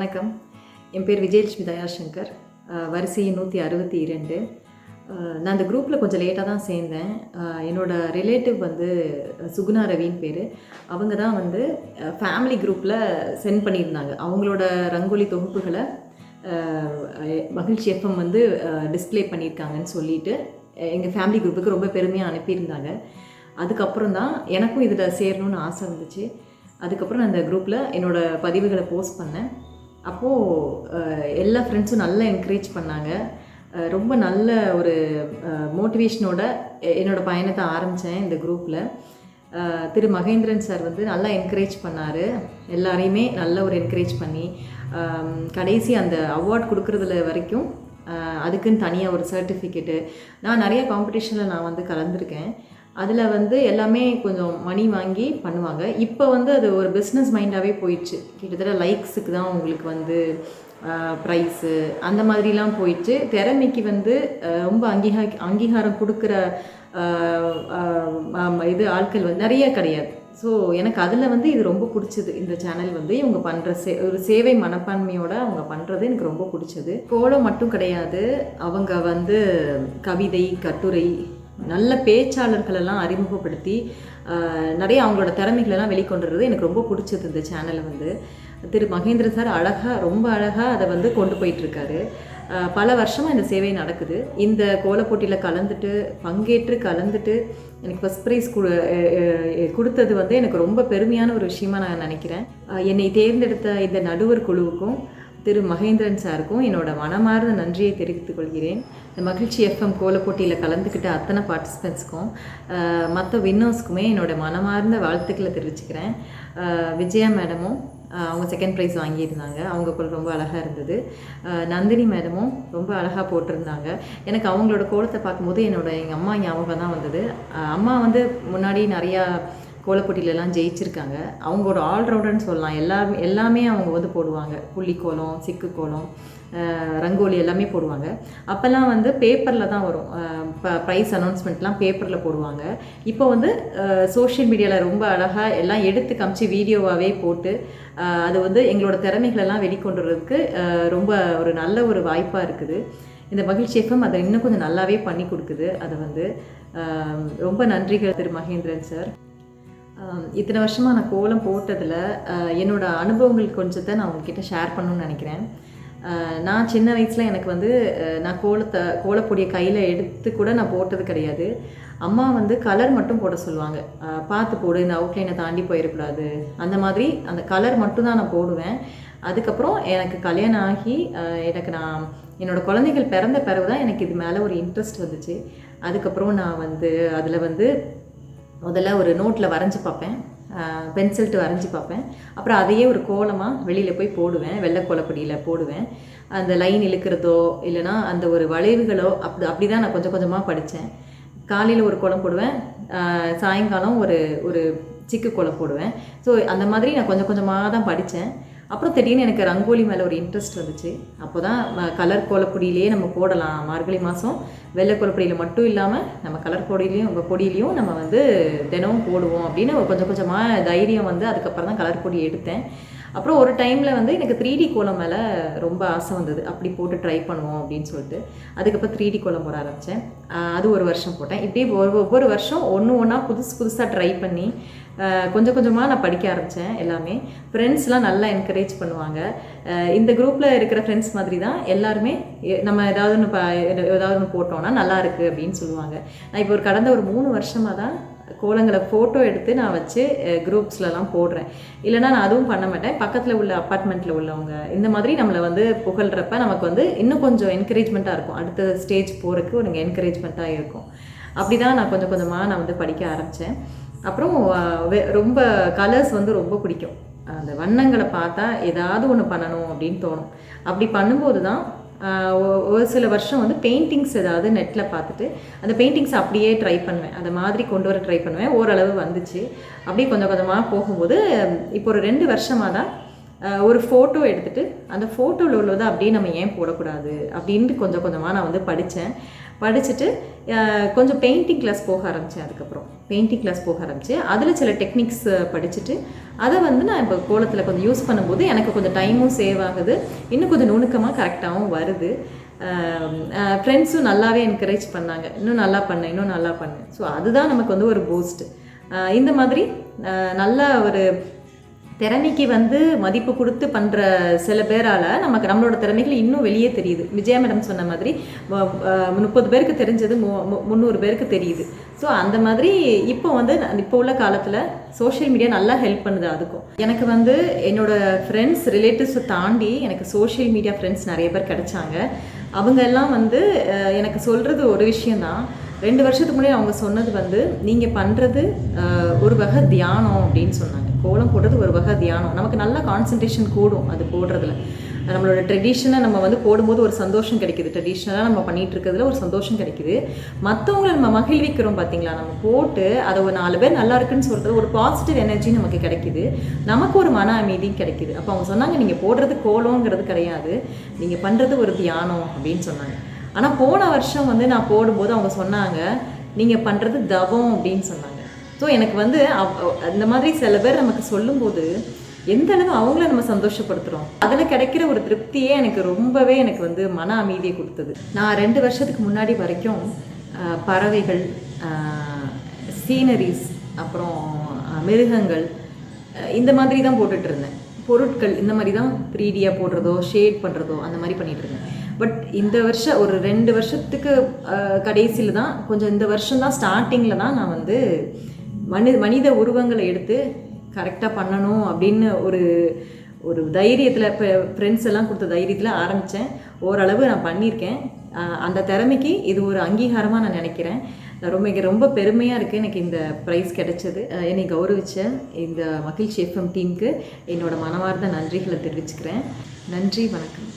வணக்கம். என் பேர் விஜயலட்சுமி தயாசங்கர். அஹ், வரிசை நூற்றி அறுபத்தி இரண்டு. நான் அந்த குரூப்பில் கொஞ்சம் லேட்டாக தான் சேர்ந்தேன். என்னோடய ரிலேட்டிவ் வந்து சுகுணா ரவின்னு பேர். அவங்க தான் வந்து ஃபேமிலி குரூப்பில் சென்ட் பண்ணியிருந்தாங்க. அவங்களோட ரங்கோலி தொகுப்புகளை மகிழ்ச்சி எஃப்எம் வந்து டிஸ்ப்ளே பண்ணியிருக்காங்கன்னு சொல்லிட்டு எங்கள் ஃபேமிலி குரூப்புக்கு ரொம்ப பெருமையாக அனுப்பியிருந்தாங்க. அதுக்கப்புறம் தான் எனக்கும் இதில் சேரணும்னு ஆசை வந்துச்சு. அதுக்கப்புறம் நான் அந்த குரூப்பில் என்னோடய பதிவுகளை போஸ்ட் பண்ணேன். அப்போது எல்லா ஃப்ரெண்ட்ஸும் நல்லா என்கரேஜ் பண்ணாங்க. ரொம்ப நல்ல ஒரு மோட்டிவேஷனோட என்னோடய பயணத்தை ஆரம்பித்தேன் இந்த குரூப்பில் திரு மகேந்திரன் சார் வந்து நல்லா என்கரேஜ் பண்ணார். எல்லாரையுமே நல்ல ஒரு என்கரேஜ் பண்ணி கடைசி அந்த அவார்ட் கொடுக்குறதுல வரைக்கும் அதுக்குன்னு தனியாக ஒரு சர்டிஃபிகேட்டு நான் நிறைய காம்படிஷனில் நான் வந்து கலந்துருக்கேன். அதில் வந்து எல்லாமே கொஞ்சம் மணி வாங்கி பண்ணுவாங்க. இப்போ வந்து அது ஒரு பிஸ்னஸ் மைண்டாகவே போயிடுச்சு. கிட்டத்தட்ட லைக்ஸுக்கு தான் உங்களுக்கு வந்து ப்ரைஸு அந்த மாதிரிலாம் போயிடுச்சு. திறமைக்கு வந்து ரொம்ப அங்கீகா அங்கீகாரம் கொடுக்குற இது ஆட்கள் வந்து நிறைய கிடையாது. ஸோ எனக்கு அதில் வந்து இது ரொம்ப பிடிச்சது. இந்த சேனல் வந்து இவங்க பண்ணுற சே ஒரு சேவை மனப்பான்மையோட அவங்க பண்ணுறது எனக்கு ரொம்ப பிடிச்சது. கோலம் மட்டும் கிடையாது. அவங்க வந்து கவிதை கட்டுரை நல்ல பேச்சாளர்களெல்லாம் அறிமுகப்படுத்தி நிறைய அவங்களோட திறமைகளெல்லாம் வெளிக்கொண்டுறது எனக்கு ரொம்ப பிடிச்சது இந்த சேனலை வந்து. திரு மகேந்திர சார் அழகாக ரொம்ப அழகாக அதை வந்து கொண்டு போயிட்டுருக்காரு. பல வருஷமாக இந்த சேவை நடக்குது. இந்த கோலப் போட்டியில் கலந்துட்டு பங்கேற்று கலந்துட்டு எனக்கு ஃபஸ்ட் ப்ரைஸ் கொடுத்தது வந்து எனக்கு ரொம்ப பெருமையான ஒரு விஷயமா நான் நினைக்கிறேன். என்னை தேர்ந்தெடுத்த இந்த நடுவர் குழுவுக்கும் திரு மகேந்திரன் சாருக்கும் என்னோட மனமார்ந்த நன்றியை தெரிவித்துக் கொள்கிறேன். இந்த மகிழ்ச்சி எஃப்எம் கோலப் போட்டியில் கலந்துக்கிட்ட அத்தனை பார்ட்டிசிபெண்ட்ஸ்க்கும் மற்ற வின்னர்ஸ்க்குமே என்னோட மனமார்ந்த வாழ்த்துக்களை தெரிவிச்சுக்கிறேன். விஜயா மேடமும் அவங்க செகண்ட் ப்ரைஸ் வாங்கியிருந்தாங்க. அவங்க கூட ரொம்ப அழகாக இருந்தது. நந்தினி மேடமும் ரொம்ப அழகாக போட்டிருந்தாங்க. எனக்கு அவங்களோட கோலத்தை பார்க்கும்போது என்னோட எங்கள் அம்மா ஞாபகம் தான் வந்தது. அம்மா வந்து முன்னாடி நிறையா கோலப்போட்டியிலலாம் ஜெயிச்சிருக்காங்க. அவங்க ஒரு ஆல்ரவுண்டர்னு சொல்லலாம். எல்லாமே எல்லாமே அவங்க வந்து போடுவாங்க. புள்ளி கோலம் சிக்கு கோலம் ரங்கோலி எல்லாமே போடுவாங்க. அப்போல்லாம் வந்து பேப்பரில் தான் வரும். ப்ரைஸ் அனௌன்ஸ்மெண்ட்லாம் பேப்பரில் போடுவாங்க. இப்போ வந்து சோஷியல் மீடியாவில் ரொம்ப அழகாக எல்லாம் எடுத்து காமிச்சு வீடியோவாகவே போட்டு அது வந்து எங்களோட திறமைகளெல்லாம் வெளிக்கொண்டு வரதுக்கு ரொம்ப ஒரு நல்ல ஒரு வாய்ப்பாக இருக்குது. இந்த மகிழ்ச்சி எஃப்எம் அதை இன்னும் கொஞ்சம் நல்லாவே பண்ணி கொடுக்குது. அதை வந்து ரொம்ப நன்றிகள் திரு மகேந்திரன் சார். இத்தனை வருஷமாக நான் கோலம் போட்டதில் என்னோடய என்னோட அனுபவங்கள் கொஞ்சத்தை நான் உங்ககிட்ட ஷேர் பண்ணணும்னு நினைக்கிறேன். நான் சின்ன வயசில் எனக்கு வந்து நான் கோலத்தை கோலப்பொடியை கையில் எடுத்து கூட நான் போட்டது கிடையாது. அம்மா வந்து கலர் மட்டும் போட சொல்லுவாங்க. பார்த்து போடு இந்த அவுட்லைனை தாண்டி போயிடக்கூடாது. அந்த மாதிரி அந்த கலர் மட்டும் தான் நான் போடுவேன். அதுக்கப்புறம் எனக்கு கல்யாணம் ஆகி எனக்கு நான் என்னோடய குழந்தைகள் பிறந்த பிறகு தான் எனக்கு இது மேலே ஒரு இன்ட்ரெஸ்ட் வந்துச்சு. அதுக்கப்புறம் நான் வந்து அதில் வந்து முதல்ல ஒரு நோட்டில் வரைஞ்சி பார்ப்பேன். பென்சில்ட்டு வரைஞ்சி பார்ப்பேன். அப்புறம் அதையே ஒரு கோலமாக வெளியில் போய் போடுவேன். வெள்ளை கோலப்படியில் போடுவேன். அந்த லைன் இழுக்கிறதோ இல்லைனா அந்த ஒரு வளைவுகளோ அப்படி அப்படி தான் நான் கொஞ்சம் கொஞ்சமாக படித்தேன் காலையில் ஒரு கோலம் போடுவேன். சாயங்காலம் ஒரு ஒரு சிக்கு கோலம் போடுவேன். ஸோ அந்த மாதிரி நான் கொஞ்சம் கொஞ்சமாக தான் படித்தேன் அப்புறம் திடீர்னு எனக்கு ரங்கோலி மேலே ஒரு இன்ட்ரெஸ்ட் வந்துச்சு. அப்போ தான் கலர் கோலப்பொடியிலேயே நம்ம போடலாம். மார்கழி மாதம் வெள்ளை கோலப்பொடியில் மட்டும் இல்லாமல் நம்ம கலர் பொடியிலையும் பொடியிலையும் நம்ம வந்து தினமும் போடுவோம் அப்படின்னு கொஞ்சம் கொஞ்சமாக தைரியம் வந்து அதுக்கப்புறம் தான் கலர் பொடி எடுத்தேன். அப்புறம் ஒரு டைமில் வந்து எனக்கு த்ரீ டி கோலம் மேலே ரொம்ப ஆசை வந்தது. அப்படி போட்டு ட்ரை பண்ணுவோம் அப்படின்னு சொல்லிட்டு. அதுக்கப்புறம் த்ரீ டி கோலம் போட ஆரம்பித்தேன் அது ஒரு வருஷம் போட்டேன். இப்படியே ஒவ்வொரு வருஷம் ஒன்று ஒன்றா புதுசு புதுசாக ட்ரை பண்ணி கொஞ்சம் கொஞ்சமாக நான் படிக்க ஆரம்பித்தேன் எல்லாமே. ஃப்ரெண்ட்ஸ்லாம் நல்லா என்கரேஜ் பண்ணுவாங்க. இந்த குரூப்பில் இருக்கிற ஃப்ரெண்ட்ஸ் மாதிரி தான் எல்லாருமே நம்ம ஏதாவது ஒன்று ப ஏதாவது ஒன்று போட்டோம்னா நல்லா இருக்குது அப்படின்னு சொல்லுவாங்க. நான் இப்போ ஒரு கடந்த ஒரு மூணு வருஷமாக தான் கோலங்களை ஃபோட்டோ எடுத்து நான் வச்சு குரூப்ஸ்லலாம் போடுறேன். இல்லைனா நான் அதுவும் பண்ண மாட்டேன். பக்கத்தில் உள்ள அப்பார்ட்மெண்ட்டில் உள்ளவங்க. இந்த மாதிரி நம்மளை வந்து புகழ்கிறப்ப நமக்கு வந்து இன்னும் கொஞ்சம் என்கரேஜ்மெண்ட்டாக இருக்கும். அடுத்த ஸ்டேஜ் போகிறதுக்கு ஒரு என்கரேஜ்மெண்ட்டாக இருக்கும். அப்படி தான் நான் கொஞ்சம் கொஞ்சமாக நான் வந்து படிக்க ஆரம்பித்தேன் அப்புறம் வெ- ரொம்ப கலர்ஸ் வந்து ரொம்ப பிடிக்கும். அந்த வண்ணங்களை பார்த்தா ஏதாவது ஒன்று பண்ணணும் அப்படின்னு தோணும். அப்படி பண்ணும்போது தான் ஒரு சில வருஷம் வந்து பெயிண்டிங்ஸ் ஏதாவது நெட்டில் பார்த்துட்டு அந்த பெயிண்டிங்ஸ் அப்படியே ட்ரை பண்ணுவேன். அந்த மாதிரி கொண்டு வர ட்ரை பண்ணுவேன். ஓரளவு வந்துச்சு. அப்படியே கொஞ்சம் கொஞ்சமாக போகும்போது இப்போ ஒரு ரெண்டு வருஷமாக தான் ஒரு ஃபோட்டோ எடுத்துகிட்டு அந்த ஃபோட்டோவில் உள்ளதை அப்படியே நம்ம ஏன் போடக்கூடாது? அப்படின்ட்டு கொஞ்சம் கொஞ்சமாக நான் வந்து படித்தேன் படிச்சுட்டு கொஞ்சம் பெயிண்டிங் கிளாஸ் போக ஆரம்பித்தேன் அதுக்கப்புறம். பெயிண்டிங் கிளாஸ் போக ஆரம்பித்தேன் அதில் சில டெக்னிக்ஸ் படிச்சுட்டு அதை வந்து நான் இப்போ கோலத்தில் கொஞ்சம் யூஸ் பண்ணும்போது எனக்கு கொஞ்சம் டைமும் சேவ் ஆகுது. இன்னும் கொஞ்சம் நுணுக்கமாக கரெக்டாகவும் வருது. ஃப்ரெண்ட்ஸும் நல்லாவே என்கரேஜ் பண்ணாங்க. இன்னும் நல்லா பண்ணேன் இன்னும் நல்லா பண்ணு. ஸோ அதுதான் நமக்கு வந்து ஒரு பூஸ்ட் இந்த மாதிரி நல்ல ஒரு திறமைக்கு வந்து மதிப்பு கொடுத்து பண்ணுற சில பேரால் நமக்கு நம்மளோட திறமைகள் இன்னும் வெளியே தெரியுது. விஜயா மேடம் சொன்ன மாதிரி முப்பது பேருக்கு தெரிஞ்சது மு- மு- முந்நூறு பேருக்கு தெரியுது. ஸோ அந்த மாதிரி இப்போ வந்து நான் இப்போ உள்ள காலத்தில் சோஷியல் மீடியா நல்லா ஹெல்ப் பண்ணுது அதுக்கும். எனக்கு வந்து என்னோட ஃப்ரெண்ட்ஸ் ரிலேட்டிவ்ஸை தாண்டி எனக்கு சோஷியல் மீடியா ஃப்ரெண்ட்ஸ் நிறைய பேர் கிடைச்சாங்க. அவங்க எல்லாம் வந்து எனக்கு சொல்கிறது ஒரு விஷயந்தான் ரெண்டு வருஷத்துக்கு முன்னாடி அவங்க சொன்னது வந்து நீங்கள் பண்ணுறது ஒரு வகை தியானம் அப்படின்னு சொன்னாங்க. கோலம் போடுறது ஒரு வகை தியானம். நமக்கு நல்ல கான்சன்ட்ரேஷன் கூடும் அது போடுறதுல. நம்மளோட ட்ரெடிஷனை நம்ம வந்து போடும்போது ஒரு சந்தோஷம் கிடைக்குது. ட்ரெடிஷ்னலாக நம்ம பண்ணிட்டு இருக்கிறதுல ஒரு சந்தோஷம் கிடைக்குது. மற்றவங்களை நம்ம மகிழ்விக்கிறோம் பார்த்தீங்களா நம்ம போட்டு அதை ஒரு நாலு பேர் நல்லா இருக்குன்னு சொல்கிறது ஒரு பாசிட்டிவ் எனர்ஜி நமக்கு கிடைக்குது. நமக்கு ஒரு மன அமைதியும் கிடைக்குது. அப்போ அவங்க சொன்னாங்க நீங்கள் போடுறது கோலங்கிறது கிடையாது. நீங்கள் பண்ணுறது ஒரு தியானம் அப்படின்னு சொன்னாங்க. ஆனால் போன வருஷம் வந்து நான் போடும்போது அவங்க சொன்னாங்க நீங்கள் பண்ணுறது தவம் அப்படின்னு சொன்னாங்க. ஸோ எனக்கு வந்து அந்த மாதிரி சில பேர் நமக்கு சொல்லும்போது எந்த அளவு அவங்கள நம்ம சந்தோஷப்படுத்துகிறோம் அதில் கிடைக்கிற ஒரு திருப்தியே எனக்கு ரொம்பவே எனக்கு வந்து மன அமைதியை கொடுத்தது. நான் ரெண்டு வருஷத்துக்கு முன்னாடி வரைக்கும் பறவைகள் சீனரிஸ் அப்புறம் மிருகங்கள் இந்த மாதிரி தான் போட்டுட்ருந்தேன் பொருட்கள் இந்த மாதிரி தான் த்ரீடியாக போடுறதோ ஷேட் பண்ணுறதோ அந்த மாதிரி பண்ணிகிட்டு இருந்தேன். பட் இந்த வருஷம் ஒரு ரெண்டு வருஷத்துக்கு கடைசியில் தான் கொஞ்சம் இந்த வருஷம் தான் ஸ்டார்டிங்கில் தான் நான் வந்து மனி மனித உருவங்களை எடுத்து கரெக்டாக பண்ணணும் அப்படின்னு ஒரு ஒரு தைரியத்தில் இப்போ ஃப்ரெண்ட்ஸ் எல்லாம் கொடுத்த தைரியத்தில் ஆரம்பித்தேன் ஓரளவு நான் பண்ணியிருக்கேன். அந்த திறமைக்கு இது ஒரு அங்கீகாரமாக நான் நினைக்கிறேன். ரொம்ப ரொம்ப பெருமையாக இருக்குது எனக்கு இந்த ப்ரைஸ் கிடைச்சது. என்னை கௌரவிச்ச இந்த மகிழ்ச்சி எஃப்எம் டீமுக்கு என்னோடய மனமார்ந்த நன்றிகளை தெரிவிச்சுக்கிறேன். நன்றி வணக்கம்.